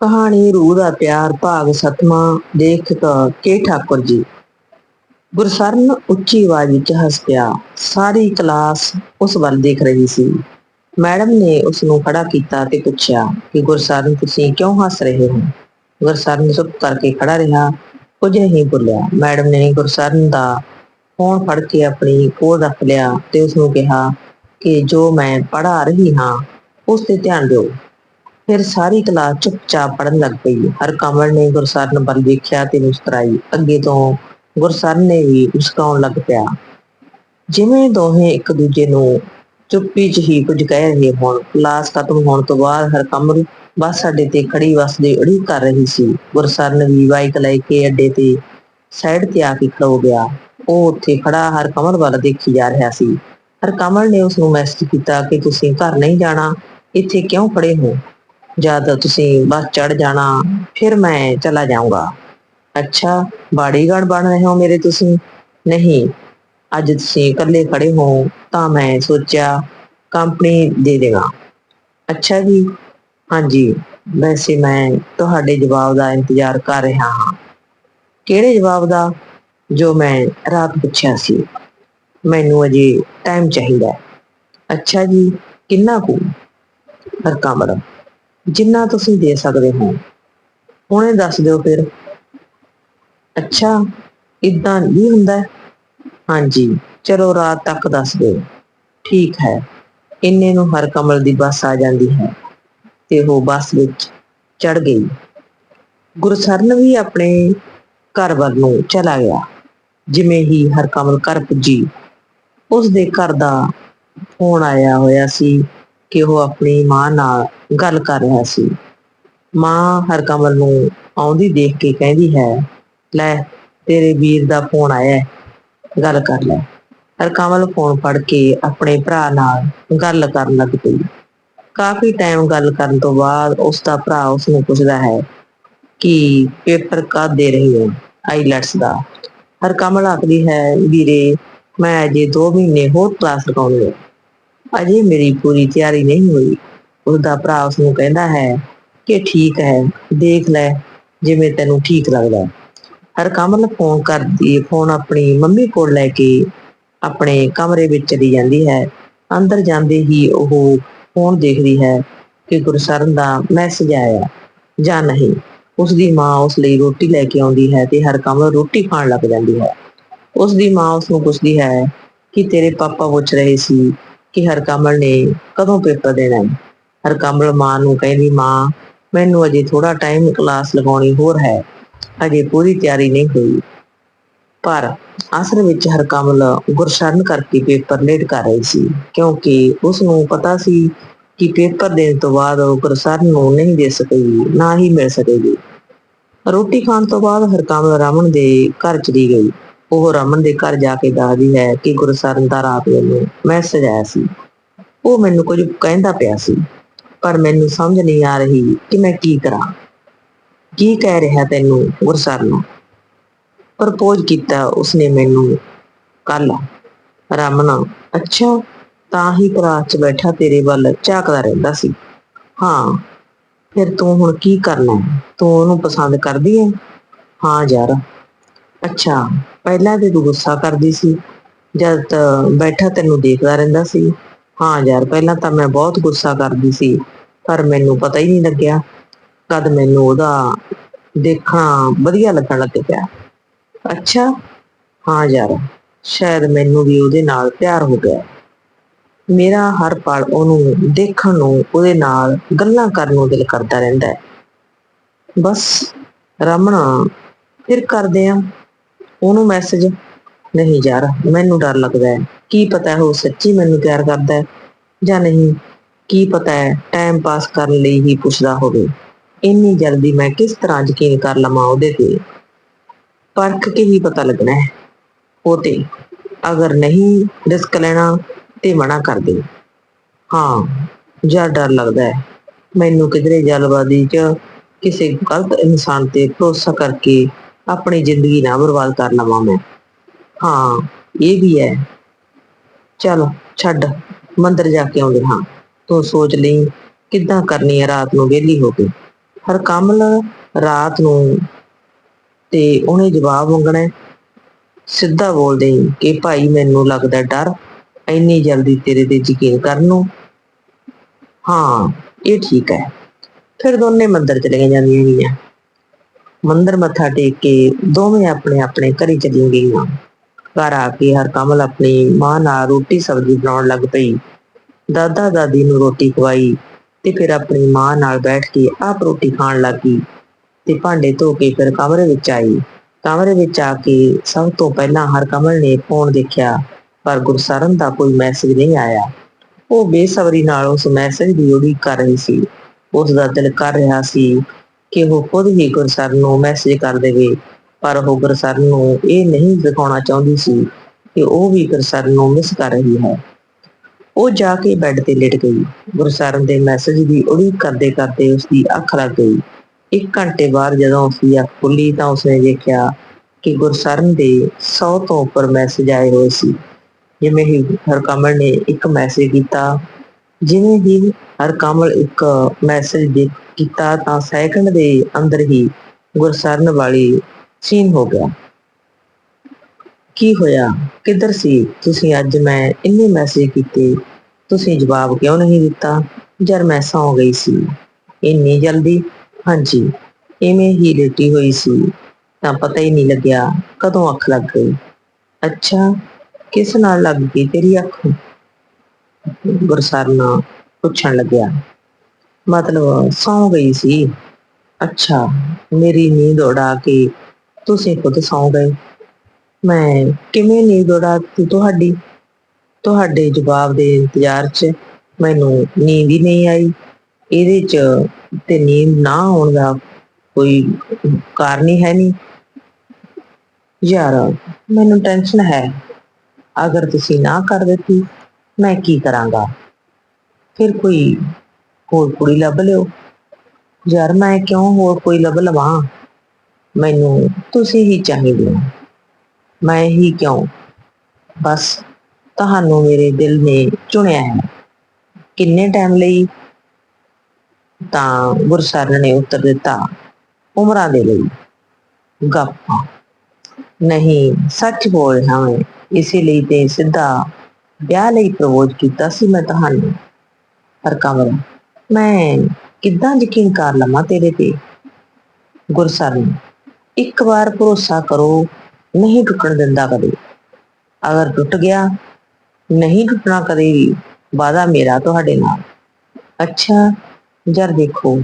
ਕਹਾਣੀ ਰੂਹ ਦਾ ਪਿਆਰ ਭਾਗ ਸਤਵਾਂ ਲੇਖਕ ਕੇ ਠਾਕੁਰ ਜੀ। ਗੁਰਸਰਨ ਉੱਚੀ ਆਵਾਜ਼ ਵਿੱਚ ਹੱਸ ਪਿਆ। ਸਾਰੀ ਕਲਾਸ ਉਸ ਵੱਲ ਦੇਖ ਰਹੀ ਸੀ। ਮੈਡਮ ਨੇ ਉਸ ਨੂੰ ਖੜਾ ਕੀਤਾ ਤੇ ਪੁੱਛਿਆ ਕਿ, ਗੁਰਸਰਨ, ਤੁਸੀਂ ਕਿਉਂ ਹੱਸ ਰਹੇ ਹੋ? ਗੁਰਸਰਨ ਚੁੱਪ ਕਰਕੇ ਖੜਾ ਰਿਹਾ, ਕੁਝ ਨਹੀਂ ਬੋਲਿਆ। ਮੈਡਮ ਨੇ ਗੁਰਸਰਨ ਦਾ ਫੋਨ ਫੜ ਕੇ ਆਪਣੀ ਕੋਲ ਰੱਖ ਲਿਆ ਤੇ ਉਸ ਨੂੰ ਕਿਹਾ ਕਿ, ਜੋ ਮੈਂ ਪੜ੍ਹਾ ਰਹੀ ਹਾਂ, ਉਸ ਤੇ ਧਿਆਨ ਦਿਓ। ਫਿਰ ਸਾਰੀ ਕਲਾਸ ਚੁੱਪਚਾਪ ਪੜਨ ਲੱਗ ਪਈ। ਹਰ ਕਮਲ ਨੇ ਗੁਰਸਰਨ ਵੱਲ ਵੇਖਿਆ ਤੇ ਮੁਸਕਰਾਈ। ਅੱਗੇ ਤੋਂ ਗੁਰਸਰਨ ਨੇ ਵੀ ਮੁਸਕਰਾਉਣ ਲੱਗ ਪਿਆ। ਜਿਵੇਂ ਦੋਹੇ ਇੱਕ ਦੂਜੇ ਨੂੰ ਚੁੱਪੀ 'ਚ ਹੀ ਕੁਝ ਕਹਿ ਰਹੇ ਹੋਣ, ਕਲਾਸ ਖਤਮ ਹੋਣ ਤੋਂ ਬਾਅਦ ਹਰ ਕਮਲ ਬੱਸ ਅੱਡੇ ਤੇ ਖੜੀ ਬੱਸ ਦੀ ਉਡੀਕ ਕਰ ਰਹੀ ਸੀ। ਗੁਰਸਰਨ ਵੀ ਬਾਈਕ ਲੈ ਕੇ ਅੱਡੇ ਤੇ ਸਾਈਡ ਤੇ ਆ ਕੇ ਖੜੋ ਗਿਆ। ਉਹ ਉੱਥੇ ਖੜਾ ਹਰ ਕਮਲ ਵੱਲ ਦੇਖੀ ਜਾ ਰਿਹਾ ਸੀ। ਹਰ ਕਮਲ ਨੇ ਉਸ ਨੂੰ ਮੈਸੇਜ ਕੀਤਾ ਕਿ ਤੁਸੀਂ ਘਰ ਨਹੀਂ ਜਾਣਾ, ਇੱਥੇ ਕਿਉਂ ਖੜੇ ਹੋ? ਜਦ ਤੁਸੀਂ ਬੱਸ ਚੜ ਜਾਣਾ, ਫਿਰ ਮੈਂ ਚਲਾ ਜਾਊਂਗਾ। ਅੱਛਾ, ਬਾਡੀਗਾਰਡ ਬਣ ਰਹੇ ਹੋ ਮੇਰੇ ਤੁਸੀਂ? ਨਹੀਂ, ਅੱਜ ਤੁਸੀਂ ਇਕੱਲੇ ਖੜੇ ਹੋ, ਤਾਂ ਮੈਂ ਸੋਚਿਆ ਕੰਪਨੀ ਦੇ ਦੇਗਾ ਅੱਛਾ ਜੀ, ਹਾਂਜੀ, ਵੈਸੇ ਮੈਂ ਤੁਹਾਡੇ ਜਵਾਬ ਦਾ ਇੰਤਜ਼ਾਰ ਕਰ ਰਿਹਾ ਹਾਂ। ਕਿਹੜੇ ਜਵਾਬ ਦਾ? ਜੋ ਮੈਂ ਰਾਤ ਪੁੱਛਿਆ ਸੀ। ਮੈਨੂੰ ਅਜੇ ਟਾਈਮ ਚਾਹੀਦਾ ਅੱਛਾ ਜੀ, ਕਿੰਨਾ ਕੁ? ਹਰਕਮਲ। ਜਿੰਨਾ ਤੁਸੀਂ ਦੇ ਸਕਦੇ ਹੋ। ਹੁਣੇ ਦੱਸ ਦਿਓ ਫਿਰ। ਅੱਛਾ ਇਦਾਂ ਨਹੀਂ ਹੁੰਦਾ ਹਾਂਜੀ, ਚਲੋ ਰਾਤ ਤੱਕ ਦੱਸ ਦਿਓ। ਠੀਕ ਹੈ। ਇੰਨੇ ਨੂੰ ਹਰ ਕਮਲ ਦੀ ਬੱਸ ਆ ਜਾਂਦੀ ਹੈ ਤੇ ਉਹ ਬੱਸ ਵਿੱਚ ਚੜ ਗਈ। ਗੁਰਸਰਨ ਵੀ ਆਪਣੇ ਘਰ ਵੱਲ ਨੂੰ ਚਲਾ ਗਿਆ। ਜਿਵੇਂ ਹੀ ਹਰ ਕਮਲ ਘਰ ਪੁੱਜੀ ਉਸ ਦੇ ਘਰ ਦਾ ਫੋਨ ਆਇਆ ਹੋਇਆ ਸੀ ਕਿ ਉਹ ਆਪਣੀ ਮਾਂ ਨਾਲ ਗੱਲ ਕਰ ਰਿਹਾ ਸੀ। ਮਾਂ ਹਰਕਮਲ ਨੂੰ ਆਉਂਦੀ ਦੇਖ ਕੇ ਕਹਿੰਦੀ ਹੈ, ਲੈ, ਤੇਰੇ ਵੀਰ ਦਾ ਫੋਨ ਆਇਆ ਗੱਲ ਕਰ ਲੈ। ਹਰਕਮਲ ਫੋਨ ਫੜ ਕੇ ਆਪਣੇ ਭਰਾ ਨਾਲ ਗੱਲ ਕਰਨ ਲੱਗ ਪਈ। ਕਾਫੀ ਟਾਈਮ ਗੱਲ ਕਰਨ ਤੋਂ ਬਾਅਦ ਉਸ ਦਾ ਭਰਾ ਉਸ ਨੂੰ ਪੁੱਛਦਾ ਹੈ ਕਿ ਪੇਪਰ ਕਦ ਦੇ ਰਹੀ ਹੈ ਆਈਲੈਟਸ ਦਾ? ਹਰਕਮਲ ਆਖਦੀ ਹੈ, ਵੀਰੇ, ਮੈਂ ਅਜੇ 2 ਮਹੀਨੇ ਹੋਰ ਕਲਾਸ ਲਗਾਉਣੀ ਹੈ। ਅਜੇ ਮੇਰੀ ਪੂਰੀ ਤਿਆਰੀ ਨਹੀਂ ਹੋਈ। ਉਸਦਾ ਭਰਾ ਉਸ ਨੂੰ ਕਹਿੰਦਾ ਹੈ ਕਿ ਠੀਕ ਹੈ, ਦੇਖ ਲੈ ਜਿਵੇਂ ਤੈਨੂੰ ਠੀਕ ਲੱਗਦਾ ਹੈ। ਹਰ ਕਮਲ ਫੋਨ ਕਰਦੀ, ਫੋਨ ਆਪਣੀ ਮੰਮੀ ਕੋਲ ਲੈ ਕੇ ਆਪਣੇ ਕਮਰੇ ਵਿੱਚ ਚਲੀ ਜਾਂਦੀ ਹੈ। ਅੰਦਰ ਜਾਂਦੇ ਹੀ ਉਹ ਫੋਨ ਦੇਖਦੀ ਹੈ ਕਿ ਗੁਰਸਰਨ ਦਾ ਮੈਸੇਜ ਆਇਆ, ਜਾਂ ਨਹੀਂ। ਉਸ ਦੀ ਮਾਂ ਉਸ ਲਈ ਰੋਟੀ ਲੈ ਕੇ ਆਉਂਦੀ ਹੈ ਤੇ ਹਰ ਕਮਲ ਰੋਟੀ ਖਾਣ ਲੱਗ ਜਾਂਦੀ ਹੈ। ਉਸ ਦੀ ਮਾਂ ਉਸ ਨੂੰ ਪੁੱਛਦੀ ਹੈ ਕਿ ਤੇਰੇ ਪਾਪਾ ਪੁੱਛ ਰਹੇ ਸੀ ਕਿ ਹਰਕਮਲ ਨੇ ਕਦੋਂ ਪੇਪਰ ਦੇਣਾ ਹੈ। ਹਰਕਮਲ ਮਾਂ ਨੂੰ ਕਹਿੰਦੀ, ਮਾਂ, ਮੈਨੂੰ ਅਜੇ ਥੋੜਾ ਟਾਈਮ ਕਲਾਸ ਲਗਾਉਣੀ ਹੋਰ ਹੈ। ਅਜੇ ਪੂਰੀ ਤਿਆਰੀ ਨਹੀਂ ਹੋਈ। ਪਰ ਅਸਲ ਵਿੱਚ ਹਰਕਮਲ ਗੁਰਸ਼ਰਨ ਕਰਕੇ ਪੇਪਰ ਲੇਟ ਕਰ ਰਹੀ ਸੀ, ਕਿਉਂਕਿ ਉਸ ਨੂੰ ਪਤਾ ਸੀ ਕਿ ਪੇਪਰ ਦੇਣ ਤੋਂ ਬਾਅਦ ਉਹ ਗੁਰਸ਼ਰਨ ਨੂੰ ਨਹੀਂ ਦੇ ਸਕੇਗੀ, ਨਾ ਹੀ ਮਿਲ ਸਕੇਗੀ। ਰੋਟੀ ਖਾਣ ਤੋਂ ਬਾਅਦ ਹਰਕਮਲ ਰਮਨ ਦੇ ਘਰ ਚਲੀ ਗਈ। ਉਹ ਰਮਨ ਦੇ ਘਰ ਜਾ ਕੇ ਦੱਸਦੀ ਹੈ ਕਿ ਗੁਰਸਰਨ ਦਾ ਰਾਤ ਨੂੰ ਮੈਸੇਜ ਆਇਆ ਸੀ। ਉਹ ਮੈਨੂੰ ਕੁਝ ਕਹਿੰਦਾ ਪਿਆ ਸੀ। ਪਰ ਮੈਨੂੰ ਸਮਝ ਨਹੀਂ ਆ ਰਹੀ ਕਿ ਮੈਂ ਕੀ ਕਰਾਂ। ਕੀ ਕਹਿ ਰਿਹਾ ਤੈਨੂੰ ਗੁਰਸਰਨ ਪ੍ਰਪੋਜ਼ ਕੀਤਾ ਉਸਨੇ ਮੈਨੂੰ। ਕੱਲ ਰਮਨ, ਅੱਛਾ, ਤਾਂ ਹੀ ਕਲਾਸ 'ਚ ਬੈਠਾ ਤੇਰੇ ਵੱਲ ਝਾਕਦਾ ਰਹਿੰਦਾ ਸੀ। ਹਾਂ, ਫਿਰ ਤੂੰ ਹੁਣ ਕੀ ਕਰਨਾ ਤੂੰ ਉਹਨੂੰ ਪਸੰਦ ਕਰਦੀ ਹੈ? ਹਾਂ ਯਾਰ। ਅੱਛਾ, ਪਹਿਲਾਂ ਤੇ ਤੂੰ ਗੁੱਸਾ ਕਰਦੀ ਸੀ। ਜਦ ਬੈਠਾ ਤੈਨੂੰ ਦੇਖਦਾ ਰਹਿੰਦਾ ਸੀ। ਹਾਂ ਯਾਰ, ਪਹਿਲਾਂ ਤਾਂ ਮੈਂ ਬਹੁਤ ਗੁੱਸਾ ਕਰਦੀ ਸੀ, ਪਰ ਮੈਨੂੰ ਪਤਾ ਹੀ ਨਹੀਂ ਲੱਗਿਆ ਕਦ ਮੈਨੂੰ ਉਹਦਾ ਦੇਖਣਾ ਵਧੀਆ ਲੱਗਣ ਲੱਗ ਪਿਆ। ਅੱਛਾ, ਹਾਂ ਯਾਰ, ਸ਼ਾਇਦ ਮੈਨੂੰ ਵੀ ਉਹਦੇ ਨਾਲ ਪਿਆਰ ਹੋ ਗਿਆ। ਮੇਰਾ ਹਰ ਪਲ ਉਹਨੂੰ ਦੇਖਣ ਨੂੰ, ਉਹਦੇ ਨਾਲ ਗੱਲਾਂ ਕਰਨ ਨੂੰ ਦਿਲ ਕਰਦਾ ਰਹਿੰਦਾ ਹੈ। ਬਸ ਰਮਣਾ ਫਿਰ ਕਰਦੇ ਆ ਉਹਨੂੰ ਮੈਸੇਜ ਨਹੀਂ ਯਾਰ, ਮੈਨੂੰ ਡਰ ਲੱਗਦਾ ਹੈ। ਕੀ ਪਤਾ ਉਹ ਸੱਚੀ ਮੈਨੂੰ ਪਿਆਰ ਕਰਦਾ ਹੈ ਜਾਂ ਨਹੀਂ? ਕੀ ਪਤਾ ਹੈ? ਟਾਈਮ ਪਾਸ ਕਰਨ ਲਈ ਹੀ ਪੁੱਛਦਾ ਹੋਵੇ। ਇੰਨੀ ਜਲਦੀ ਮੈਂ ਕਿਸ ਤਰ੍ਹਾਂ ਯਕੀਨ ਕਰ ਲਵਾਂ ਉਹਦੇ ਤੇ? ਪਰਖ ਕੇ ਹੀ ਪਤਾ ਲੱਗਣਾ ਹੈ। ਉਹ ਤੇ ਅਗਰ ਨਹੀਂ ਰਿਸਕ ਲੈਣਾ ਤੇ ਮਨਾ ਕਰ ਦੇ। ਹਾਂ, ਜਾਂ ਡਰ ਲੱਗਦਾ ਹੈ। ਮੈਨੂੰ ਕਿਧਰੇ ਜਲਬਾਜ਼ੀ 'ਚ ਕਿਸੇ ਗਲਤ ਇਨਸਾਨ ਤੇ ਭਰੋਸਾ ਕਰਕੇ ਆਪਣੀ ਜ਼ਿੰਦਗੀ ਨਾ ਬਰਬਾਦ ਕਰ ਲਵਾਂ ਮੈਂ। ਹਾਂ, ਇਹ ਵੀ ਹੈ। ਚਲ, ਛੱਡ, ਮੰਦਰ ਜਾ ਕੇ ਆਉਂਦੇ, ਹਾਂ। ਤੂੰ ਸੋਚ ਲਈ, ਕਿੱਦਾਂ ਕਰਨੀ ਹੈ ਰਾਤ ਨੂੰ ਵਿਹਲੀ ਹੋ ਕੇ? ਹਰ ਕਮਲ ਰਾਤ ਨੂੰ ਤੇ ਉਹਨੇ ਜਵਾਬ ਮੰਗਣਾ ਹੈ। ਸਿੱਧਾ ਬੋਲਦੇ ਕਿ ਭਾਈ ਮੈਨੂੰ ਲੱਗਦਾ ਡਰ, ਇੰਨੀ ਜਲਦੀ ਤੇਰੇ ਤੇ ਯਕੀਨ ਕਰਨ ਨੂੰ। ਹਾਂ, ਇਹ ਠੀਕ ਹੈ। ਫਿਰ ਦੋਨੇ ਮੰਦਰ ਚਲੀਆਂ ਜਾਂਦੀਆਂ ਗਈਆਂ। ਮੰਦਰ ਮੱਥਾ ਟੇਕ ਕੇ ਦੋਵੇਂ ਆਪਣੇ ਆਪਣੇ ਘਰੇ ਚਲੀਆਂ ਗਈਆਂ। ਘਰ ਆ ਕੇ ਹਰਕਮਲ ਆਪਣੀ ਮਾਂ ਨਾਲ ਰੋਟੀ ਸਬਜ਼ੀ ਬਣਾਉਣ ਲੱਗ ਪਈ। ਦਾਦਾ ਦਾਦੀ ਨੂੰ ਰੋਟੀ ਖਵਾਈ ਤੇ ਫਿਰ ਆਪਣੀ ਮਾਂ ਨਾਲ ਬੈਠ ਕੇ ਆਪ ਰੋਟੀ ਖਾਣ ਲੱਗੀ ਤੇ ਭਾਂਡੇ ਧੋ ਕੇ ਫਿਰ ਕਮਰੇ ਵਿੱਚ ਆਈ। ਕਮਰੇ ਵਿੱਚ ਆ ਕੇ ਸਭ ਤੋਂ ਪਹਿਲਾਂ ਹਰਕਮਲ ਨੇ ਫੋਨ ਦੇਖਿਆ, ਪਰ ਗੁਰਸਰਨ ਦਾ ਕੋਈ ਮੈਸੇਜ ਨਹੀਂ ਆਇਆ। ਉਹ ਬੇਸਬਰੀ ਨਾਲ ਉਸ ਮੈਸੇਜ ਦੀ ਉਡੀਕ ਕਰ ਰਹੀ ਸੀ। ਉਸ ਦਾ ਦਿਲ ਕਰ ਰਿਹਾ ਸੀ ਕਿ ਉਹ ਖੁਦ ਹੀ ਗੁਰਸਰਨ ਨੂੰ ਮੈਸੇਜ ਕਰ ਦੇਵੇ। ਪਰ ਉਹ ਗੁਰਸਰਨ ਨੂੰ ਇਹ ਨਹੀਂ ਦਿਖਾਉਣਾ ਚਾਹੁੰਦੀ ਸੀ ਕਿ ਉਹ ਵੀ ਗੁਰਸਰਨ ਨੂੰ ਮਿਸ ਕਰ ਰਹੀ ਹੈ। ਉਹ ਜਾ ਕੇ ਬੈੱਡ ਤੇ ਲੇਟ ਗਈ। ਗੁਰਸਰਨ ਦੇ ਮੈਸੇਜ ਦੀ ਉਡੀਕ ਕਰਦੇ ਕਰਦੇ ਉਸ ਦੀ ਅੱਖ ਲੱਗ ਗਈ। ਇੱਕ ਘੰਟੇ ਬਾਅਦ ਜਦੋਂ ਉਸ ਦੀ ਅੱਖ ਖੁੱਲੀ ਤਾਂ ਉਸਨੇ ਦੇਖਿਆ ਕਿ ਗੁਰਸਰਨ ਦੇ 100 ਤੋਂ ਉੱਪਰ ਮੈਸੇਜ ਆਏ ਹੋਏ ਸੀ। ਜਿਵੇਂ ਹੀ ਹਰਕਮਲ ਨੇ ਇੱਕ ਮੈਸੇਜ ਕੀਤਾ, ਜਿਵੇਂ ਹੀ ਹਰਕਮਲ ਇੱਕ ਮੈਸੇਜ ਦੇ, ਕੀਤਾ ਤਾਂ ਸੈਕਿੰਡ ਦੇ ਅੰਦਰ ਹੀ ਗੁਰਸਰਨ ਵਾਲੀ ਸੀਨ ਹੋ ਗਿਆ। ਕੀ ਹੋਇਆ? ਕਿੱਧਰ ਸੀ? ਤੁਸੀਂ ਅੱਜ ਮੈਂ ਇੰਨੇ ਮੈਸੇਜ ਕੀਤੇ। ਤੁਸੀਂ ਜਵਾਬ ਕਿਉਂ ਨਹੀਂ ਦਿੱਤਾ? ਜਦ ਮੈਂ ਸੌਂ ਗਈ ਸੀ। ਇੰਨੀ ਜਲਦੀ? ਹਾਂਜੀ, ਇਵੇਂ ਹੀ ਲੇਟੀ ਹੋਈ ਸੀ। ਤਾਂ ਪਤਾ ਹੀ ਨਹੀਂ ਲੱਗਿਆ ਕਦੋਂ ਅੱਖ ਲੱਗ ਗਈ। ਅੱਛਾ, ਕਿਸ ਨਾਲ ਲੱਗ ਗਈ ਤੇਰੀ ਅੱਖ? ਗੁਰਸਰਨ ਪੁੱਛਣ ਲੱਗਿਆ। ਮਤਲਬ ਸੌਂ ਗਈ ਸੀ। ਅੱਛਾ, ਮੇਰੀ ਨੀਂਦ ਉਡਾ ਕੇ ਤੁਸੀਂ ਖੁਦ ਸੌਂ ਗਏ। ਮੈਂ ਕਿਵੇਂ ਨੀਂਦ ਉਡਾਤੀ ਤੁਹਾਡੀ? ਤੁਹਾਡੇ ਜਵਾਬ ਦੇ ਇੰਤਜ਼ਾਰ 'ਚ ਮੈਨੂੰ ਨੀਂਦ ਹੀ ਨਹੀਂ ਆਈ। ਇਹਦੇ 'ਚ ਤੇ ਨੀਂਦ ਨਾ ਆਉਣ ਦਾ ਕੋਈ ਕਾਰਨ ਹੀ ਹੈ ਨਹੀਂ। ਯਾਰ, ਮੈਨੂੰ ਟੈਨਸ਼ਨ ਹੈ। ਅਗਰ ਤੁਸੀਂ ਨਾ ਕਰ ਦਿੱਤੀ, ਮੈਂ ਕੀ ਕਰਾਂਗਾ? ਫਿਰ ਕੋਈ ਹੋਰ ਕੁੜੀ ਲੱਭ ਲਿਓ। ਯਾਰ, ਮੈਂ ਕਿਉਂ ਹੋਰ ਕੋਈ ਲੱਭ ਲਵਾਂ? ਮੈਨੂੰ ਤੁਸੀਂ ਹੀ ਚਾਹੀਦੇ ਹੋ ਮੈਂ ਹੀ ਕਿਉਂ? ਬਸ ਤੁਹਾਨੂੰ ਮੇਰੇ ਦਿਲ ਨੇ ਚੁਣਿਆ ਹੈ। ਕਿੰਨੇ ਟਾਈਮ ਲਈ? ਤਾਂ ਗੁਰਸਰਨ ਨੇ ਉੱਤਰ ਦਿੱਤਾ, ਉਮਰਾਂ ਦੇ ਲਈ। ਗੱਪਾਂ। ਨਹੀਂ, ਸੱਚ ਬੋਲ ਰਿਹਾ ਮੈਂ। ਇਸੇ ਲਈ ਤੇ ਸਿੱਧਾ ਵਿਆਹ ਲਈ ਪ੍ਰਪੋਜ਼ ਕੀਤਾ ਸੀ ਮੈਂ ਤੁਹਾਨੂੰ। ਪਰ ਕਮਲ, ਮੈਂ ਕਿੱਦਾਂ ਯਕੀਨ ਕਰ ਲਵਾਂ ਤੇਰੇ ਤੇ? ਗੁਰਸਰਨ ਇੱਕ ਵਾਰ ਭਰੋਸਾ ਕਰੋ, ਨਹੀਂ ਟੁੱਟਣ ਦਿੰਦਾ ਕਦੇ। ਅਗਰ ਟੁੱਟ ਗਿਆ, ਨਹੀਂ ਟੁੱਟਣਾ ਕਦੇ ਵੀ ਵਾਦਾ ਮੇਰਾ ਤੁਹਾਡੇ ਨਾਲ। ਅੱਛਾ, ਜਰ ਦੇਖੋ,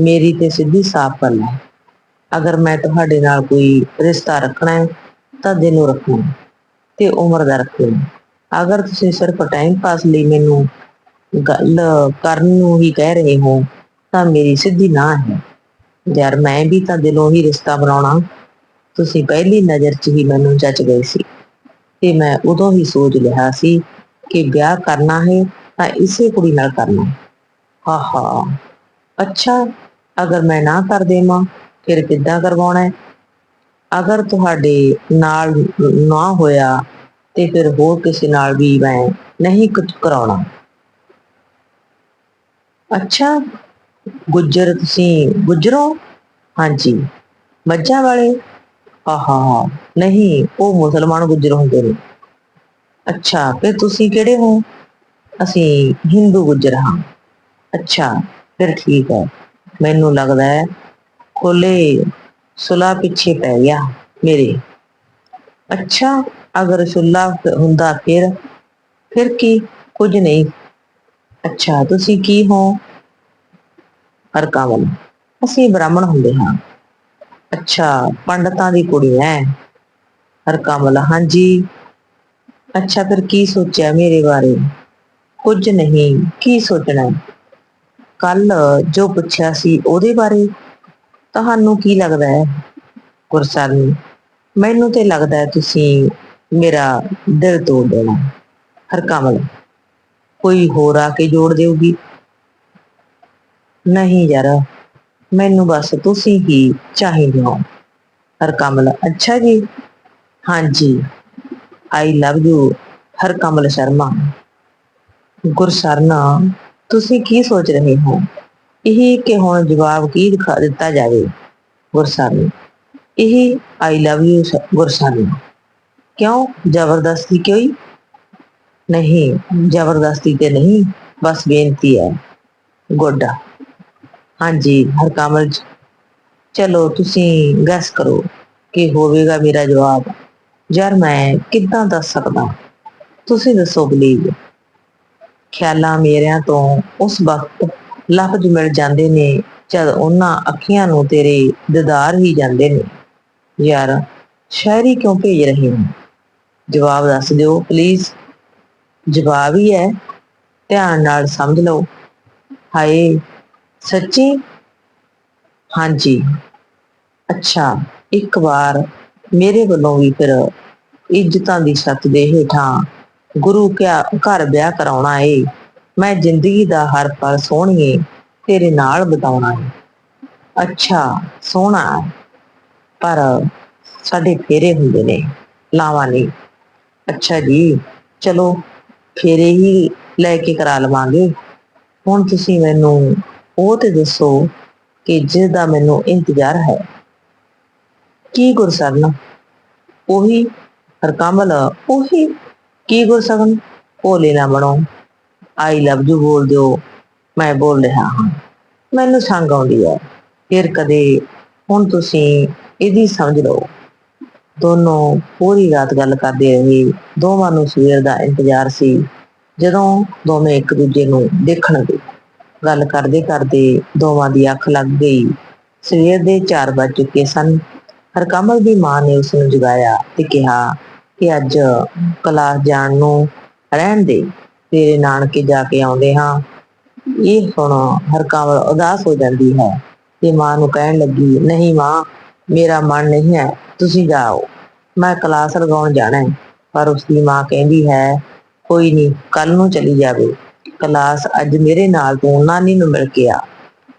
ਮੇਰੀ ਤੇ ਸਿੱਧੀ ਸਾਫ਼ ਗੱਲ ਹੈ। ਅਗਰ ਮੈਂ ਤੁਹਾਡੇ ਨਾਲ ਕੋਈ ਰਿਸ਼ਤਾ ਰੱਖਣਾ ਹੈ, ਤਾਂ ਦਿਨ ਰੱਖਣਾ ਹੈ ਤੇ ਉਮਰ ਦਾ ਰੱਖਣਾ ਅਗਰ ਤੁਸੀਂ ਸਿਰਫ ਟਾਈਮ ਪਾਸ ਲਈ ਮੈਨੂੰ ਗੱਲ ਕਰਨ ਨੂੰ ਹੀ ਕਹਿ ਰਹੇ ਹੋ, ਤਾਂ ਮੇਰੀ ਸਿੱਧੀ ਨਾ ਹੈ। ਯਾਰ ਮੈਂ ਵੀ ਤਾਂ ਦਿਲੋਂ ਹੀ ਰਿਸ਼ਤਾ ਬਣਾਉਣਾ। ਤੁਸੀਂ ਪਹਿਲੀ ਨਜ਼ਰ 'ਚ ਹੀ ਮੈਨੂੰ ਜੱਜ ਗਏ ਸੀ ਤੇ ਮੈਂ ਉਦੋਂ ਹੀ ਸੋਚ ਲਿਆ ਸੀ ਕਿ ਵਿਆਹ ਕਰਨਾ ਹੈ ਤਾਂ ਇਸੇ ਕੁੜੀ ਨਾਲ ਕਰਨਾ। ਹੈ ਹਾ ਹਾ ਅੱਛਾ, ਅਗਰ ਮੈਂ ਨਾ ਕਰ ਦੇਵਾਂ, ਫਿਰ ਕਿੱਦਾਂ ਕਰਵਾਉਣਾ ਹੈ? ਅਗਰ ਤੁਹਾਡੇ ਨਾਲ ਨਾ ਹੋਇਆ ਤੇ ਫਿਰ ਹੋਰ ਕਿਸੇ ਨਾਲ ਵੀ ਮੈਂ ਨਹੀਂ ਕੁਝ ਕਰਾਉਣਾ। ਅੱਛਾ ਗੁੱਜਰ ਤੁਸੀਂ ਗੁੱਜਰੋ? ਹਾਂਜੀ। ਮੱਝਾਂ ਵਾਲੇ? ਆਹਾ, ਨਹੀਂ, ਉਹ ਮੁਸਲਮਾਨ ਗੁੱਜਰ ਹੁੰਦੇ ਨੇ। ਅੱਛਾ, ਫਿਰ ਤੁਸੀਂ ਕਿਹੜੇ ਹੋ? ਅਸੀਂ ਹਿੰਦੂ ਗੁੱਜਰ ਹਾਂ। ਅੱਛਾ, ਫਿਰ ਠੀਕ ਹੈ। ਮੈਨੂੰ ਲੱਗਦਾ ਹੈ ਕੋਲੇ ਸੁਲਾ ਪਿੱਛੇ ਪੈ ਗਿਆ ਮੇਰੇ। ਅੱਛਾ, ਅਗਰ ਸੁਲਾ ਹੁੰਦਾ ਫਿਰ ਫਿਰ ਕੀ? ਕੁਝ ਨਹੀਂ। ਅੱਛਾ, ਤੁਸੀਂ ਕੀ ਹੋ? ਹਰਕਾਵਲ ਅਸੀਂ ਬ੍ਰਾਹਮਣ ਹੁੰਦੇ ਹਾਂ। ਅੱਛਾ, ਪੰਡਤਾਂ ਦੀ ਕੁੜੀ ਹੈ ਹਰਕਮਲ ਹਾਂਜੀ। ਅੱਛਾ, ਫਿਰ ਕੀ ਸੋਚਿਆ ਮੇਰੇ ਬਾਰੇ? ਕੁਝ ਨਹੀਂ। ਕੀ ਸੋਚਣਾ? ਕੱਲ ਜੋ ਪੁੱਛਿਆ ਸੀ ਉਹਦੇ ਬਾਰੇ। ਤੁਹਾਨੂੰ ਕੀ ਲੱਗਦਾ ਹੈ ਗੁਰਸਰਨ? ਮੈਨੂੰ ਤੇ ਲੱਗਦਾ ਹੈ ਤੁਸੀਂ ਮੇਰਾ ਦਿਲ ਤੋੜ ਦੇਣਾ। ਹਰ ਕਮਲ ਕੋਈ ਹੋਰ ਆ ਕੇ ਜੋੜ ਦੇਊਗੀ? ਨਹੀਂ ਯਾਰ ਮੈਨੂੰ ਬਸ ਤੁਸੀਂ ਹੀ ਚਾਹੀਦੇ ਹੋ ਹਰਕਮਲ ਅੱਛਾ ਜੀ ਹਾਂਜੀ I love you Harkamal Sharma Gursaran ਤੁਸੀਂ ਕੀ ਸੋਚ ਰਹੇ ਹੋ ਇਹ ਕਿ ਹੁਣ ਜਵਾਬ ਕੀ ਦਿਖਾ ਦਿੱਤਾ ਜਾਵੇ ਗੁਰਸਾਨੀ ਇਹ ਆਈ ਲਵ ਯੂ ਗੁਰਸਾਨੀ ਕਿਉਂ ਜ਼ਬਰਦਸਤੀ ਕਿਉਂ ਨਹੀਂ ਜ਼ਬਰਦਸਤੀ ਤੇ ਨਹੀਂ ਬਸ ਬੇਨਤੀ ਹੈ ਗੁੱਡ ਹਾਂਜੀ, ਹਰ ਕਮਲ ਜੀ ਚਲੋ, ਤੁਸੀਂ ਗੈਸ ਕਰੋ ਕਿ ਹੋਵੇਗਾ ਮੇਰਾ ਜਵਾਬ। ਯਾਰ, ਮੈਂ ਕਿੱਦਾਂ ਦੱਸ ਸਕਦਾ? ਤੁਸੀਂ ਦੱਸੋ ਪਲੀਜ਼ ਖਿਆਲਾਂ ਮੇਰਿਆਂ ਤੋਂ ਉਸ ਵਕਤ ਲਫ਼ਜ਼ ਮਿਲ ਜਾਂਦੇ ਨੇ, ਜਦ ਉਹਨਾਂ ਅੱਖੀਆਂ ਨੂੰ ਤੇਰੇ ਦੀਦਾਰ ਹੀ ਜਾਂਦੇ ਨੇ। ਯਾਰ, ਸ਼ਾਇਰੀ ਕਿਉਂ ਭੇਜ ਰਹੇ ਹੋ? ਜਵਾਬ ਦੱਸ ਦਿਓ ਪਲੀਜ਼ ਜਵਾਬ ਹੀ ਹੈ, ਧਿਆਨ ਨਾਲ ਸਮਝ ਲਓ। ਹਾਏ ਸੱਚੀ? ਹਾਂਜੀ। ਅੱਛਾ, ਇੱਕ ਵਾਰ ਮੇਰੇ ਵੱਲੋਂ ਵੀ ਫਿਰ ਇੱਜ਼ਤਾਂ ਦੀ ਛੱਤ ਦੇ ਹੇਠਾਂ ਗੁਰੂ ਕਿਆ ਘਰ ਵਿਆਹ ਕਰਾਉਣਾ ਏ। ਮੈਂ ਜ਼ਿੰਦਗੀ ਦਾ ਹਰ ਪਲ ਸੋਹਣੀਏ, ਤੇਰੇ ਨਾਲ ਬਿਤਾਉਣਾ ਏ। ਅੱਛਾ, ਸੋਹਣਾ ਪਰ ਸਾਡੇ ਫੇਰੇ ਹੁੰਦੇ ਨੇ, ਲਾਵਾਂ ਨਹੀਂ। ਅੱਛਾ ਜੀ, ਚਲੋ, ਫੇਰੇ ਹੀ ਲੈ ਕੇ ਕਰਾ ਲਵਾਂਗੇ। ਹੁਣ ਤੁਸੀਂ ਮੈਨੂੰ ਉਹ ਤੇ ਦੱਸੋ ਕਿ ਜਿਸ ਦਾ ਮੈਨੂੰ ਇੰਤਜ਼ਾਰ ਹੈ। ਕੀ ਗੁਰਸਰਨ ਉਹੀ ਹਰਕਮਲ ਉਹੀ ਕੀ ਗੁਰਸਰਨ ਭੋਲੇ ਨਾ ਬਣੋ। ਆਈ ਲਵ ਯੂ ਬੋਲ ਦਿਓ, ਮੈਂ ਬੋਲ ਰਿਹਾ ਹਾਂ। ਮੈਨੂੰ ਸੰਗ ਆਉਂਦੀ ਹੈ। ਫਿਰ ਕਦੇ ਹੁਣ ਤੁਸੀਂ ਇਹਦੀ ਸਮਝ ਲਓ। ਦੋਨੋਂ ਪੂਰੀ ਰਾਤ ਗੱਲ ਕਰਦੇ ਰਹੇ। ਦੋਵਾਂ ਨੂੰ ਸਵੇਰ ਦਾ ਇੰਤਜ਼ਾਰ ਸੀ। ਜਦੋਂ ਦੋਵੇਂ ਇੱਕ ਦੂਜੇ ਨੂੰ ਦੇਖਣਗੇ ਗੱਲ ਕਰਦੇ ਕਰਦੇ ਦੋਵਾਂ ਦੀ ਅੱਖ ਲੱਗ ਗਈ। ਸਵੇਰ ਦੇ 4 ਵੱਜ ਚੁੱਕੇ ਸਨ। ਹਰਕਮਲ ਦੀ ਮਾਂ ਨੇ ਉਸ ਨੂੰ ਜਗਾਇਆ ਤੇ ਕਿਹਾ ਕਿ ਅੱਜ ਕਲਾਸ ਜਾਣ ਨੂੰ ਰਹਿਣ ਦੇ, ਤੇਰੇ ਨਾਨਕੇ ਜਾ ਕੇ ਆਉਂਦੇ ਹਾਂ। ਇਹ ਸੁਣ ਹਰਕਮਲ ਉਦਾਸ ਹੋ ਜਾਂਦੀ ਹੈ ਤੇ ਮਾਂ ਨੂੰ ਕਹਿਣ ਲੱਗੀ, ਨਹੀਂ ਮਾਂ, ਮੇਰਾ ਮਨ ਨਹੀਂ ਹੈ, ਤੁਸੀਂ ਜਾਓ। ਮੈਂ ਕਲਾਸ ਲਗਾਉਣ ਜਾਣਾ ਹੈ, ਪਰ ਉਸ ਦੀ ਮਾਂ ਕਹਿੰਦੀ ਹੈ, ਕੋਈ ਨਹੀਂ ਕੱਲ ਨੂੰ ਚਲੀ ਜਾਵੇ। ਕਲਾਸ ਅੱਜ ਮੇਰੇ ਨਾਲ ਤੂੰ ਨਾਨੀ ਨੂੰ ਮਿਲ ਕੇ ਆ।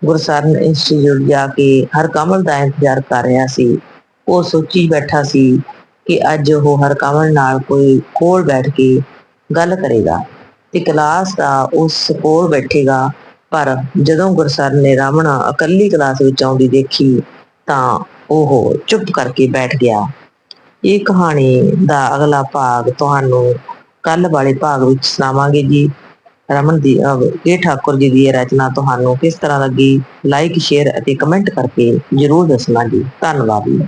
ਗੁਰਸਰਨ ਇੰਸਟੀਚਿਊਟ ਜਾ ਕੇ ਹਰ ਕਮਲ ਦਾ ਇੰਤਜ਼ਾਰ ਕਰ ਰਿਹਾ ਸੀ। ਉਹ ਸੋਚੀ ਬੈਠਾ ਸੀ ਕਿ ਅੱਜ ਉਹ ਹਰਕਮਲ ਨਾਲ ਕੋਈ ਕੋਲ ਬੈਠ ਕੇ ਗੱਲ ਕਰੇਗਾ ਤੇ ਕਲਾਸ ਦਾ ਉਸ ਕੋਲ ਬੈਠੇਗਾ। ਪਰ ਜਦੋਂ ਗੁਰਸਰਨ ਨੇ ਰਾਮਣਾ ਇਕੱਲੀ ਕਲਾਸ ਵਿੱਚ ਆਉਂਦੀ ਦੇਖੀ ਤਾਂ ਉਹ ਚੁੱਪ ਕਰਕੇ ਬੈਠ ਗਿਆ। ਇਹ ਕਹਾਣੀ ਦਾ ਅਗਲਾ ਭਾਗ ਤੁਹਾਨੂੰ ਕੱਲ ਵਾਲੇ ਭਾਗ ਵਿੱਚ ਸੁਣਾਵਾਂਗੇ ਜੀ। ਰਮਨ ਦੀ ਅਹ, ਇਹ ਠਾਕੁਰ ਜੀ ਦੀ ਇਹ ਰਚਨਾ ਤੁਹਾਨੂੰ ਕਿਸ ਤਰ੍ਹਾਂ ਲੱਗੀ? ਲਾਈਕ ਸ਼ੇਅਰ ਅਤੇ ਕਮੈਂਟ ਕਰਕੇ ਜਰੂਰ ਦੱਸਣਾ ਜੀ। ਧੰਨਵਾਦ ਜੀ।